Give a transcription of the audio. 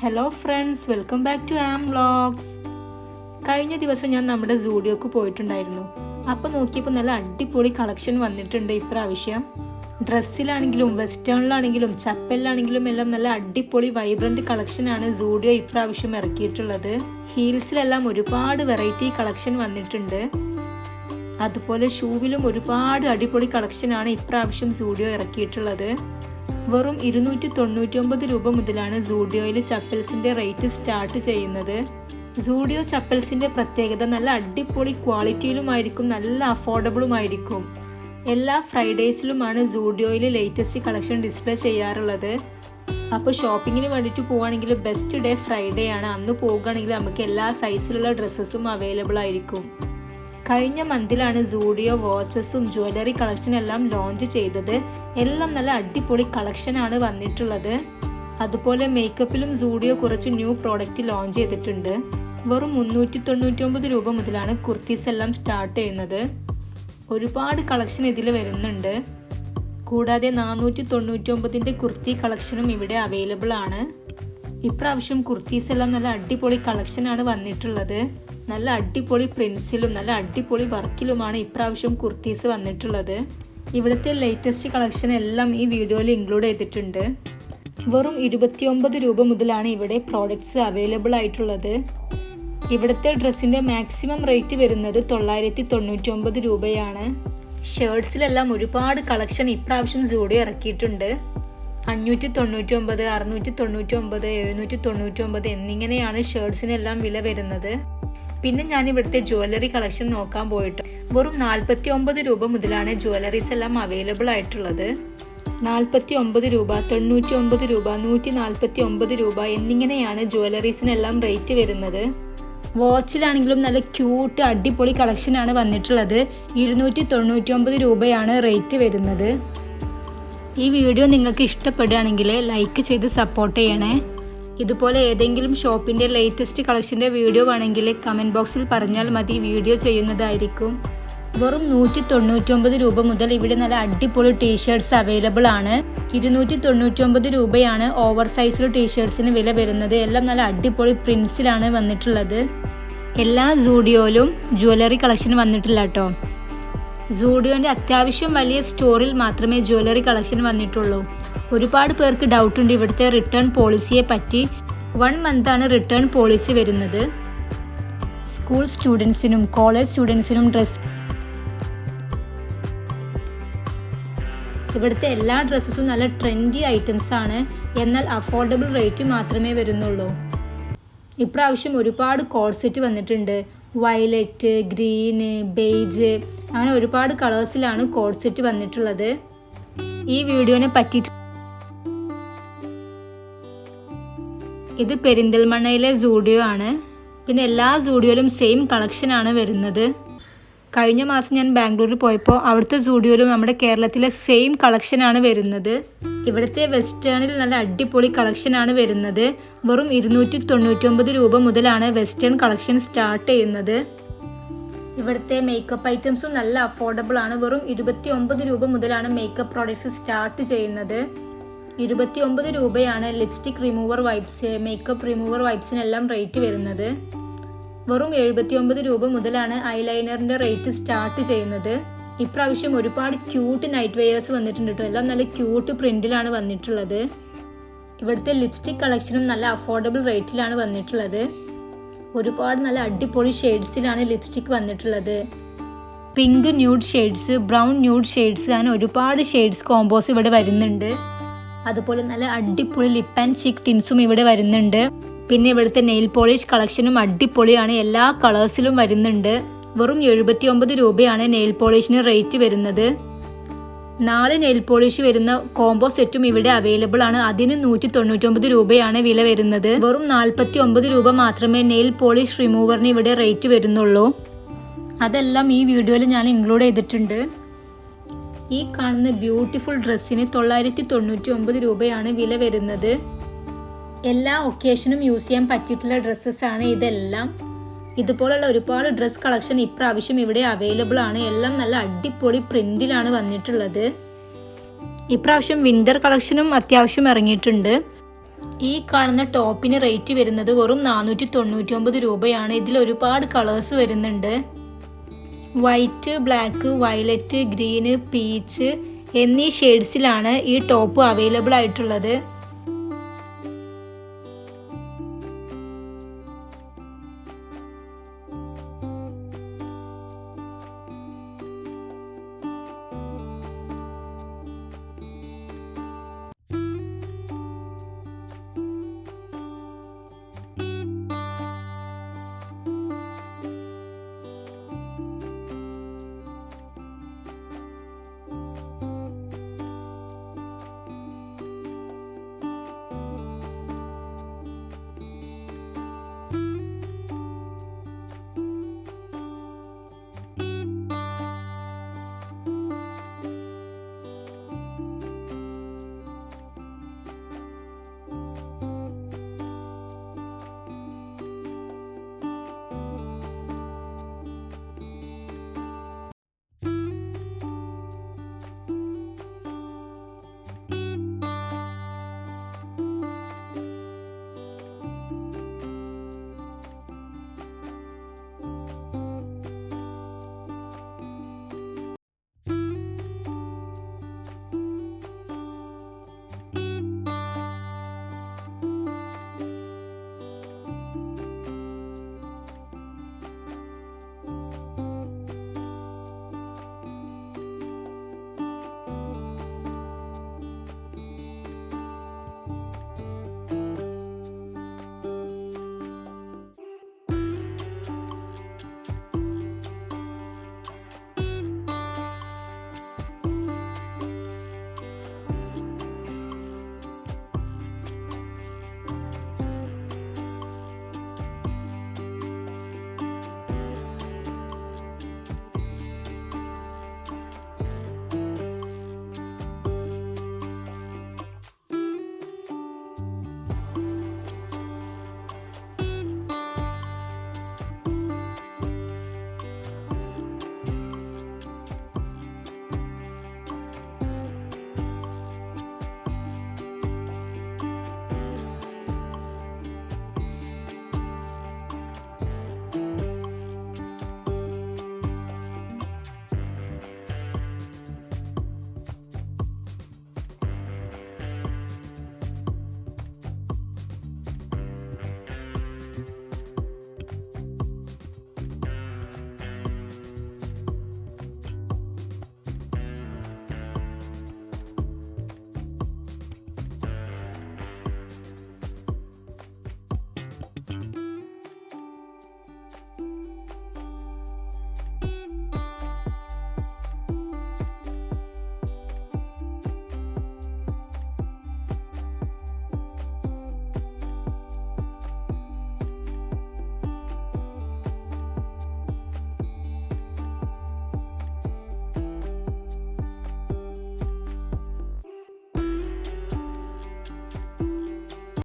Hello friends welcome back to Aam vlogs കഴിഞ്ഞ ദിവസം ഞാൻ നമ്മുടെ സൂഡിയോക്ക് പോയിട്ടുണ്ടായിരുന്നു. അപ്പോൾ നോക്കിയപ്പോൾ നല്ല അടിപൊളി കളക്ഷൻ വന്നിട്ടുണ്ട് ഇപ്രാവശ്യം. ഡ്രസ്സിലാണെങ്കിലും വെസ്റ്റേണിലാണെങ്കിലും ചപ്പലിലാണെങ്കിലും എല്ലാം നല്ല അടിപൊളി വൈബ്രന്റ് കളക്ഷനാണ് സൂഡിയോ ഇപ്രാവശ്യം ഇറക്കിയിട്ടുള്ളത്. ഹീൽസിലെല്ലാം ഒരുപാട് വെറൈറ്റി കളക്ഷൻ വന്നിട്ടുണ്ട്. അതുപോലെ ഷൂവിലും ഒരുപാട് അടിപൊളി കളക്ഷനാണ് ഇപ്രാവശ്യം സൂഡിയോ ഇറക്കിയിട്ടുള്ളത്. വെറും ഇരുന്നൂറ്റി തൊണ്ണൂറ്റി ഒമ്പത് രൂപ മുതലാണ് സൂഡിയോയിൽ ചപ്പൽസിന്റെ റേറ്റ് സ്റ്റാർട്ട് ചെയ്യുന്നത്. സൂഡിയോ ചപ്പൽസിന്റെ പ്രത്യേകത നല്ല അടിപൊളി ക്വാളിറ്റിയിലുമായിരിക്കും നല്ല അഫോർഡബിളുമായിരിക്കും എല്ലാ ഫ്രൈഡേസിലുമാണ് സൂഡിയോയിൽ ലേറ്റസ്റ്റ് കളക്ഷൻ ഡിസ്പ്ലേ ചെയ്യാറുള്ളത്. അപ്പോൾ ഷോപ്പിങ്ങിന് വേണ്ടിയിട്ട് പോവുകയാണെങ്കിൽ ബെസ്റ്റ് ഡേ ഫ്രൈഡേ ആണ്. അന്ന് പോവുകയാണെങ്കിൽ നമുക്ക് എല്ലാ സൈസിലുള്ള ഡ്രസ്സസും അവൈലബിൾ ആയിരിക്കും. കഴിഞ്ഞ മന്തിലാണ് സൂഡിയോ വാച്ചസും ജ്വല്ലറി കളക്ഷൻ എല്ലാം ലോഞ്ച് ചെയ്തത്. എല്ലാം നല്ല അടിപൊളി കളക്ഷനാണ് വന്നിട്ടുള്ളത്. അതുപോലെ മേക്കപ്പിലും സൂഡിയോ കുറച്ച് ന്യൂ പ്രോഡക്റ്റ് ലോഞ്ച് ചെയ്തിട്ടുണ്ട്. വെറും മുന്നൂറ്റി തൊണ്ണൂറ്റി രൂപ മുതലാണ് കുർത്തീസ് എല്ലാം സ്റ്റാർട്ട് ചെയ്യുന്നത്. ഒരുപാട് കളക്ഷൻ ഇതിൽ വരുന്നുണ്ട്. കൂടാതെ നാനൂറ്റി തൊണ്ണൂറ്റി ഒമ്പതിന്റെ കുർത്തി കളക്ഷനും ഇവിടെ അവൈലബിൾ ആണ്. ഇപ്രാവശ്യം കുർത്തീസ് എല്ലാം നല്ല അടിപൊളി കളക്ഷനാണ് വന്നിട്ടുള്ളത്. നല്ല അടിപൊളി പ്രിൻസിലും നല്ല അടിപൊളി വർക്കിലുമാണ് ഇപ്രാവശ്യം കുർത്തീസ് വന്നിട്ടുള്ളത്. ഇവിടുത്തെ ലേറ്റസ്റ്റ് കളക്ഷൻ എല്ലാം ഈ വീഡിയോയിൽ ഇൻക്ലൂഡ് ചെയ്തിട്ടുണ്ട്. വെറും ഇരുപത്തിയൊമ്പത് രൂപ മുതലാണ് ഇവിടെ പ്രോഡക്റ്റ്സ് അവൈലബിൾ ആയിട്ടുള്ളത്. ഇവിടുത്തെ ഡ്രസ്സിന്റെ മാക്സിമം റേറ്റ് വരുന്നത് തൊള്ളായിരത്തി തൊണ്ണൂറ്റി ഒമ്പത് രൂപയാണ് ഷേർട്സിലെല്ലാം ഒരുപാട് കളക്ഷൻ ഇപ്രാവശ്യം സൂഡിയോ ഇറക്കിയിട്ടുണ്ട്. അഞ്ഞൂറ്റി തൊണ്ണൂറ്റി ഒമ്പത് അറുന്നൂറ്റി തൊണ്ണൂറ്റി ഒമ്പത് എഴുന്നൂറ്റി തൊണ്ണൂറ്റി ഒമ്പത് എന്നിങ്ങനെയാണ് ഷർട്ട്സിനെല്ലാം വില വരുന്നത്. പിന്നെ ഞാൻ ഇവിടുത്തെ ജ്വല്ലറി കളക്ഷൻ നോക്കാൻ പോയിട്ട് വെറും നാൽപ്പത്തി ഒമ്പത് രൂപ മുതലാണ് ജ്വല്ലറീസ് എല്ലാം അവൈലബിൾ ആയിട്ടുള്ളത്. നാൽപ്പത്തി ഒമ്പത് രൂപ തൊണ്ണൂറ്റി ഒമ്പത് രൂപ നൂറ്റി നാൽപ്പത്തി ഒമ്പത് രൂപ എന്നിങ്ങനെയാണ് ജ്വല്ലറീസിനെല്ലാം റേറ്റ് വരുന്നത്. വാച്ചിലാണെങ്കിലും നല്ല ക്യൂട്ട് അടിപൊളി കളക്ഷനാണ് വന്നിട്ടുള്ളത്. ഇരുന്നൂറ്റി തൊണ്ണൂറ്റി ഒമ്പത് രൂപയാണ് റേറ്റ് വരുന്നത്. ഈ വീഡിയോ നിങ്ങൾക്ക് ഇഷ്ടപ്പെടുകയാണെങ്കിൽ ലൈക്ക് ചെയ്ത് സപ്പോർട്ട് ചെയ്യണേ. ഇതുപോലെ ഏതെങ്കിലും ഷോപ്പിന്റെ ലേറ്റസ്റ്റ് കളക്ഷന്റെ വീഡിയോ വേണമെങ്കിൽ കമന്റ് ബോക്സിൽ പറഞ്ഞാൽ മതി. വീഡിയോ ചെയ്യുന്നതായിരിക്കും. വെറും നൂറ്റി തൊണ്ണൂറ്റൊമ്പത് രൂപ മുതൽ ഇവിടെ നല്ല അടിപൊളി ടീഷർട്ട്സ് അവൈലബിൾ ആണ്. ഇരുന്നൂറ്റി തൊണ്ണൂറ്റൊമ്പത് രൂപയാണ് ഓവർ സൈസിൽ ടീഷർട്ട്സിന് വില വരുന്നത്. എല്ലാം നല്ല അടിപൊളി പ്രിൻസിലാണ് വന്നിട്ടുള്ളത്. എല്ലാ സൂഡിയോയിലും ജ്വല്ലറി കളക്ഷൻ വന്നിട്ടില്ല കേട്ടോ സൂഡിയോന്റെ അത്യാവശ്യം വലിയ സ്റ്റോറിൽ മാത്രമേ ജ്വല്ലറി കളക്ഷൻ വന്നിട്ടുള്ളൂ. ഒരുപാട് പേർക്ക് ഡൗട്ട് ഉണ്ട് ഇവിടുത്തെ റിട്ടേൺ പോളിസിയെ പറ്റി. വൺ മന്താണ് റിട്ടേൺ പോളിസി വരുന്നത്. സ്കൂൾ സ്റ്റുഡൻസിനും കോളേജ് സ്റ്റുഡൻസിനും ഡ്രസ് ഇവിടുത്തെ എല്ലാ ഡ്രസ്സസും നല്ല ട്രെൻഡി ഐറ്റംസ് ആണ്. എന്നാൽ അഫോർഡബിൾ റേറ്റ് മാത്രമേ വരുന്നുള്ളൂ. ഇപ്രാവശ്യം ഒരുപാട് കോഡ് വന്നിട്ടുണ്ട്. വയലറ്റ് ഗ്രീന് ബേജ് അങ്ങനെ ഒരുപാട് കളേഴ്സിലാണ് കോഡ് സെറ്റ് വന്നിട്ടുള്ളത്. ഈ വീഡിയോനെ പറ്റിയിട്ട് ഇത് പെരിന്തൽമണ്ണയിലെ സൂഡിയോ ആണ്. പിന്നെ എല്ലാ സൂഡിയോയിലും സെയിം കളക്ഷനാണ് വരുന്നത്. കഴിഞ്ഞ മാസം ഞാൻ ബാംഗ്ലൂരിൽ പോയപ്പോൾ അവിടുത്തെ സൂഡിയോയിലും നമ്മുടെ കേരളത്തിലെ സെയിം കളക്ഷനാണ് വരുന്നത്. ഇവിടുത്തെ വെസ്റ്റേണിൽ നല്ല അടിപൊളി കളക്ഷനാണ് വരുന്നത്. വെറും ഇരുന്നൂറ്റി തൊണ്ണൂറ്റൊമ്പത് രൂപ മുതലാണ് വെസ്റ്റേൺ കളക്ഷൻ സ്റ്റാർട്ട് ചെയ്യുന്നത്. ഇവിടുത്തെ മേക്കപ്പ് ഐറ്റംസും നല്ല അഫോർഡബിൾ ആണ്. വെറും ഇരുപത്തി ഒമ്പത് രൂപ മുതലാണ് മേക്കപ്പ് പ്രോഡക്ട്സ് സ്റ്റാർട്ട് ചെയ്യുന്നത്. ഇരുപത്തി ഒമ്പത് രൂപയാണ് lipstick remover wipes makeup remover വൈപ്സിനെല്ലാം rate വരുന്നത്. വെറും എഴുപത്തി ഒമ്പത് രൂപ മുതലാണ് ഐലൈനറിന്റെ റേറ്റ് സ്റ്റാർട്ട് ചെയ്യുന്നത്. ഇപ്രാവശ്യം ഒരുപാട് ക്യൂട്ട് നൈറ്റ് വെയേഴ്സ് വന്നിട്ടുണ്ട് കേട്ടോ എല്ലാം നല്ല ക്യൂട്ട് പ്രിന്റിലാണ് വന്നിട്ടുള്ളത്. ഇവിടുത്തെ ലിപ്സ്റ്റിക് കളക്ഷനും നല്ല അഫോർഡബിൾ റേറ്റിലാണ് വന്നിട്ടുള്ളത്. ഒരുപാട് നല്ല അടിപൊളി ഷെയ്ഡ്സിലാണ് ലിപ്സ്റ്റിക് വന്നിട്ടുള്ളത്. Pink nude shades brown nude shades അങ്ങനെ ഒരുപാട് ഷെയ്ഡ്സ് കോമ്പോസ് ഇവിടെ വരുന്നുണ്ട്. അതുപോലെ നല്ല അടിപൊളി ലിപ്പ് ആൻഡ് ചിക്ക് ടിൻസും ഇവിടെ വരുന്നുണ്ട്. പിന്നെ ഇവിടുത്തെ നെയിൽ പോളിഷ് കളക്ഷനും അടിപൊളിയാണ്. എല്ലാ കളേഴ്സിലും വരുന്നുണ്ട്. വെറും എഴുപത്തി ഒമ്പത് രൂപയാണ് നെയിൽ പോളിഷിന് റേറ്റ് വരുന്നത്. നാല് നെയിൽ പോളിഷ് വരുന്ന കോംബോ സെറ്റും ഇവിടെ അവൈലബിൾ ആണ്. അതിന് നൂറ്റി തൊണ്ണൂറ്റൊമ്പത് രൂപയാണ് വില വരുന്നത്. വെറും നാൽപ്പത്തി ഒമ്പത് രൂപ മാത്രമേ നെയിൽ പോളിഷ് റിമൂവറിന് ഇവിടെ റേറ്റ് വരുന്നുള്ളൂ. അതെല്ലാം ഈ വീഡിയോയിൽ ഞാൻ ഇൻക്ലൂഡ് ചെയ്തിട്ടുണ്ട്. ഈ കാണുന്ന ബ്യൂട്ടിഫുൾ ഡ്രസ്സിന് തൊള്ളായിരത്തി തൊണ്ണൂറ്റി ഒമ്പത് രൂപയാണ് വില വരുന്നത്. എല്ലാ ഒക്കേഷനും യൂസ് ചെയ്യാൻ പറ്റിയിട്ടുള്ള ഡ്രസ്സസ് ആണ് ഇതെല്ലാം. ഇതുപോലുള്ള ഒരുപാട് ഡ്രസ് കളക്ഷൻ ഇപ്രാവശ്യം ഇവിടെ അവൈലബിൾ ആണ്. എല്ലാം നല്ല അടിപൊളി പ്രിന്റിലാണ് വന്നിട്ടുള്ളത്. ഇപ്രാവശ്യം വിന്റർ കളക്ഷനും അത്യാവശ്യം ഇറങ്ങിയിട്ടുണ്ട്. ഈ കാണുന്ന ടോപ്പിന് റേറ്റ് വരുന്നത് വെറും നാനൂറ്റി തൊണ്ണൂറ്റി ഒമ്പത് രൂപയാണ്. ഇതിൽ ഒരുപാട് കളേഴ്സ് വരുന്നുണ്ട്. White black violet green peach എന്നീ ഷെയ്ഡ്സിലാണ് ഈ ടോപ്പ് അവൈലബിൾ ആയിട്ടുള്ളത്.